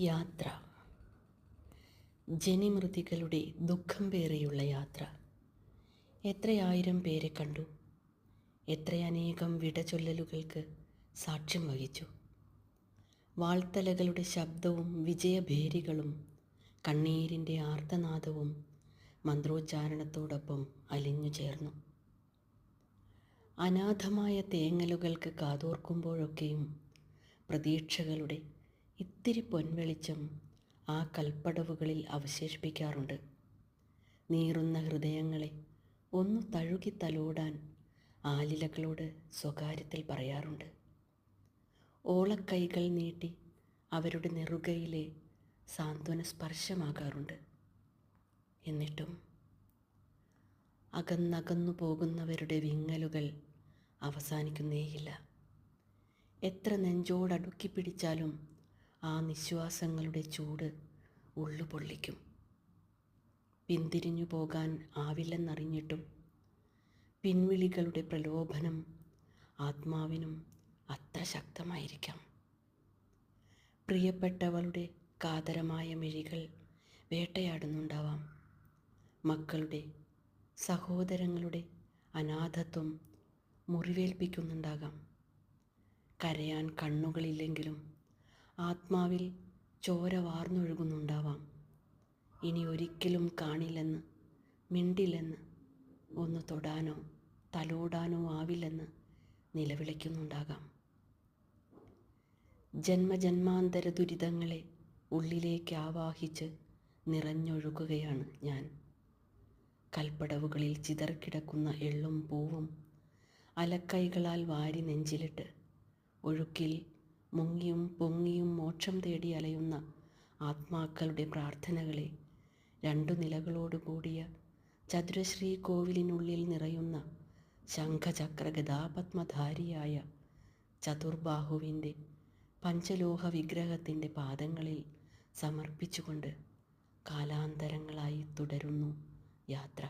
യാത്ര. ജനിമൃതികളുടെ ദുഃഖം പേറിയുള്ള യാത്ര. എത്രയായിരം പേരെ കണ്ടു. എത്രയനേകം വിടചൊല്ലലുകൾക്ക് സാക്ഷ്യം വഹിച്ചു. വാൾത്തലകളുടെ ശബ്ദവും വിജയഭേരികളും കണ്ണീരിന്റെ ആർത്തനാദവും മന്ത്രോച്ചാരണത്തോടൊപ്പം അലിഞ്ഞു ചേർന്നു. അനാഥമായ തേങ്ങലുകൾക്ക് കാതോർക്കുമ്പോഴൊക്കെയും പ്രതീക്ഷകളുടെ ഇത്തിരി പൊൻവെളിച്ചം ആ കൽപ്പടവുകളിൽ അവശേഷിപ്പിക്കാറുണ്ട്. നീറുന്ന ഹൃദയങ്ങളെ ഒന്ന് തഴുകി തലോടാൻ ആലിലകളോട് സ്വകാര്യത്തിൽ പറയാറുണ്ട്. ഓളക്കൈകൾ നീട്ടി അവരുടെ നെറുകയിലെ സാന്ത്വന സ്പർശമാകാറുണ്ട്. എന്നിട്ടും അകന്നകന്നു പോകുന്നവരുടെ വിങ്ങലുകൾ അവസാനിക്കുന്നേയില്ല. എത്ര നെഞ്ചോടടുക്കി പിടിച്ചാലും ആ നിശ്വാസങ്ങളുടെ ചൂട് ഉള്ളുപൊള്ളിക്കും പിന്തിരിഞ്ഞു പോകാൻ ആവില്ലെന്നറിഞ്ഞിട്ടും പിൻവിളികളുടെ പ്രലോഭനം ആത്മാവിനും അത്ര ശക്തമായിരിക്കാം പ്രിയപ്പെട്ടവളുടെ കാതരമായ മിഴികൾ വേട്ടയാടുന്നുണ്ടാവാം. മക്കളുടെ സഹോദരങ്ങളുടെ അനാഥത്വം മുറിവേൽപ്പിക്കുന്നുണ്ടാകാം. കരയാൻ കണ്ണുകളില്ലെങ്കിലും ആത്മാവിൽ ചോര വാർന്നൊഴുകുന്നുണ്ടാവാം. ഇനി ഒരിക്കലും കാണില്ലെന്ന് മിണ്ടില്ലെന്ന് ഒന്ന് തൊടാനോ തലോടാനോ ആവില്ലെന്ന് നിലവിളിക്കുന്നുണ്ടാകാം. ജന്മജന്മാന്തര ദുരിതങ്ങളെ ഉള്ളിലേക്ക് ആവാഹിച്ച് നിറഞ്ഞൊഴുകുകയാണ് ഞാൻ. കൽപ്പടവുകളിൽ ചിതറിക്കിടക്കുന്ന എള്ളും പൂവും അലക്കൈകളാൽ വാരി നെഞ്ചിലിട്ട് ഒഴുക്കിൽ മുങ്ങിയും പൊങ്ങിയും മോക്ഷം തേടി അലയുന്ന ആത്മാക്കളുടെ പ്രാർത്ഥനകളെ രണ്ടു നിലകളോട് കൂടിയ ചതുരശ്രീ കോവിലിനുള്ളിൽ നിറയുന്ന ശംഖചക്ര ഗതാപത്മധാരിയായ ചതുർബാഹുവിന്റെ പഞ്ചലോഹ വിഗ്രഹത്തിന്റെ പാദങ്ങളിൽ സമർപ്പിച്ചുകൊണ്ട് കാലാന്തരങ്ങളായി തുടരുന്നു യാത്ര.